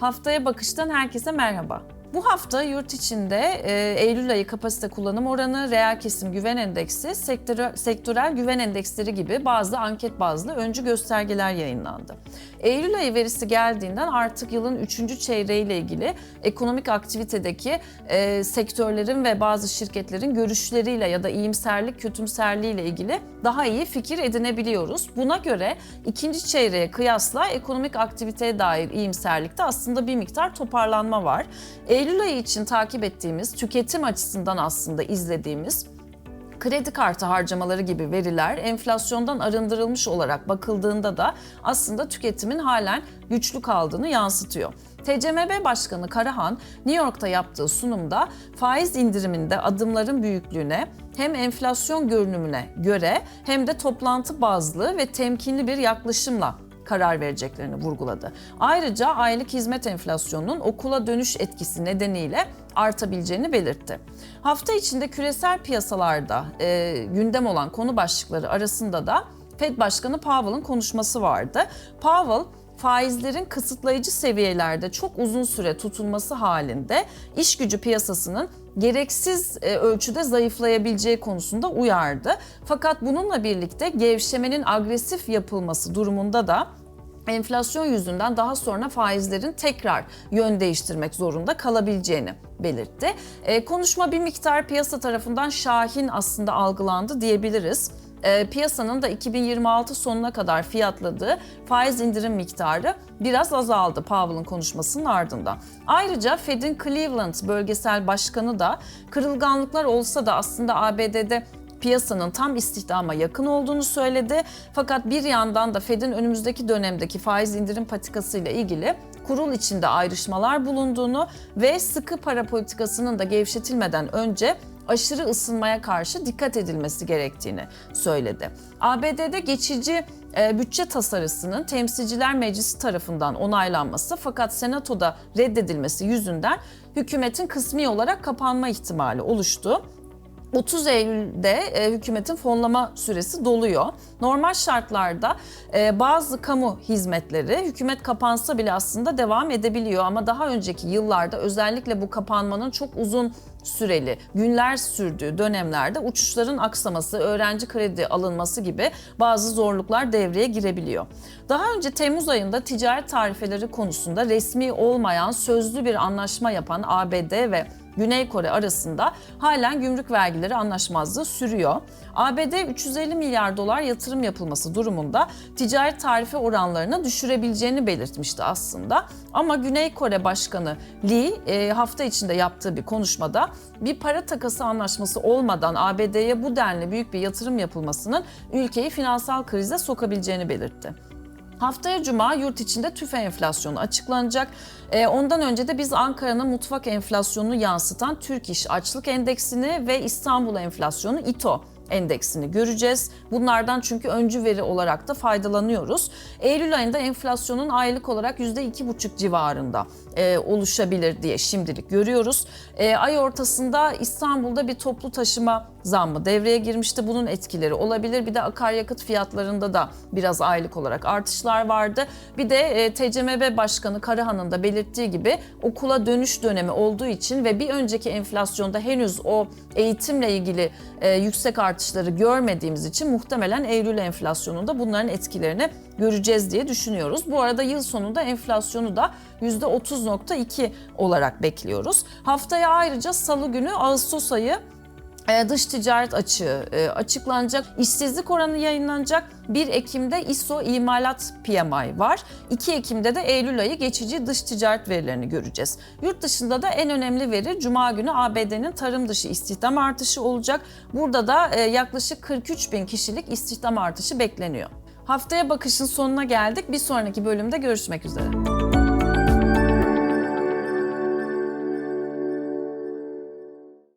Haftaya bakıştan herkese merhaba. Bu hafta yurt içinde e, Eylül ayı kapasite kullanım oranı, reel kesim güven endeksi, sektörel, sektörel güven endeksleri gibi bazı anket bazlı öncü göstergeler yayınlandı. Eylül ayı verisi geldiğinden artık yılın 3. çeyreğiyle ilgili ekonomik aktivitedeki e, sektörlerin ve bazı şirketlerin görüşleriyle ya da iyimserlik, kötümserliğiyle ilgili daha iyi fikir edinebiliyoruz. Buna göre ikinci çeyreğe kıyasla ekonomik aktiviteye dair iyimserlikte aslında bir miktar toparlanma var. Eylül ayı için takip ettiğimiz, tüketim açısından aslında izlediğimiz kredi kartı harcamaları gibi veriler enflasyondan arındırılmış olarak bakıldığında da aslında tüketimin halen güçlü kaldığını yansıtıyor. TCMB Başkanı Karahan New York'ta yaptığı sunumda faiz indiriminde adımların büyüklüğüne hem enflasyon görünümüne göre hem de toplantı bazlı ve temkinli bir yaklaşımla karar vereceklerini vurguladı. Ayrıca aylık hizmet enflasyonunun okula dönüş etkisi nedeniyle artabileceğini belirtti. Hafta içinde küresel piyasalarda e, gündem olan konu başlıkları arasında da Fed Başkanı Powell'ın konuşması vardı. Powell faizlerin kısıtlayıcı seviyelerde çok uzun süre tutulması halinde iş gücü piyasasının gereksiz e, ölçüde zayıflayabileceği konusunda uyardı. Fakat bununla birlikte gevşemenin agresif yapılması durumunda da enflasyon yüzünden daha sonra faizlerin tekrar yön değiştirmek zorunda kalabileceğini belirtti. E, konuşma bir miktar piyasa tarafından şahin aslında algılandı diyebiliriz. E, piyasanın da 2026 sonuna kadar fiyatladığı faiz indirim miktarı biraz azaldı Powell'ın konuşmasının ardından. Ayrıca Fed'in Cleveland bölgesel başkanı da kırılganlıklar olsa da aslında ABD'de piyasanın tam istihdama yakın olduğunu söyledi. Fakat bir yandan da Fed'in önümüzdeki dönemdeki faiz indirim patikasıyla ilgili kurul içinde ayrışmalar bulunduğunu ve sıkı para politikasının da gevşetilmeden önce aşırı ısınmaya karşı dikkat edilmesi gerektiğini söyledi. ABD'de geçici e, bütçe tasarısının Temsilciler Meclisi tarafından onaylanması fakat Senato'da reddedilmesi yüzünden hükümetin kısmi olarak kapanma ihtimali oluştu. 30 Eylül'de e, hükümetin fonlama süresi doluyor. Normal şartlarda e, bazı kamu hizmetleri hükümet kapansa bile aslında devam edebiliyor ama daha önceki yıllarda özellikle bu kapanmanın çok uzun süreli, günler sürdüğü dönemlerde uçuşların aksaması, öğrenci kredi alınması gibi bazı zorluklar devreye girebiliyor. Daha önce Temmuz ayında ticaret tarifeleri konusunda resmi olmayan sözlü bir anlaşma yapan ABD ve Güney Kore arasında halen gümrük vergileri anlaşmazlığı sürüyor. ABD 350 milyar dolar yatırım yapılması durumunda ticaret tarife oranlarını düşürebileceğini belirtmişti aslında. Ama Güney Kore Başkanı Lee e, hafta içinde yaptığı bir konuşmada bir para takası anlaşması olmadan ABD'ye bu denli büyük bir yatırım yapılmasının ülkeyi finansal krize sokabileceğini belirtti. Haftaya Cuma yurt içinde tüfe enflasyonu açıklanacak. E, ondan önce de biz Ankara'nın mutfak enflasyonunu yansıtan Türk İş Açlık Endeksini ve İstanbul enflasyonu İTO endeksini göreceğiz. Bunlardan çünkü öncü veri olarak da faydalanıyoruz. Eylül ayında enflasyonun aylık olarak %2,5 civarında e, oluşabilir diye şimdilik görüyoruz. E, ay ortasında İstanbul'da bir toplu taşıma zammı devreye girmişti. Bunun etkileri olabilir. Bir de akaryakıt fiyatlarında da biraz aylık olarak artışlar vardı. Bir de e, TCMB Başkanı Karahan'ın da belirttiği gibi okula dönüş dönemi olduğu için ve bir önceki enflasyonda henüz o eğitimle ilgili e, yüksek artışları görmediğimiz için muhtemelen Eylül enflasyonunda bunların etkilerini göreceğiz diye düşünüyoruz. Bu arada yıl sonunda enflasyonu da %30.2 olarak bekliyoruz. Haftaya ayrıca salı günü Ağustos ayı dış ticaret açığı e, açıklanacak. İşsizlik oranı yayınlanacak. 1 Ekim'de ISO imalat PMI var. 2 Ekim'de de Eylül ayı geçici dış ticaret verilerini göreceğiz. Yurt dışında da en önemli veri Cuma günü ABD'nin tarım dışı istihdam artışı olacak. Burada da e, yaklaşık 43 bin kişilik istihdam artışı bekleniyor. Haftaya bakışın sonuna geldik. Bir sonraki bölümde görüşmek üzere.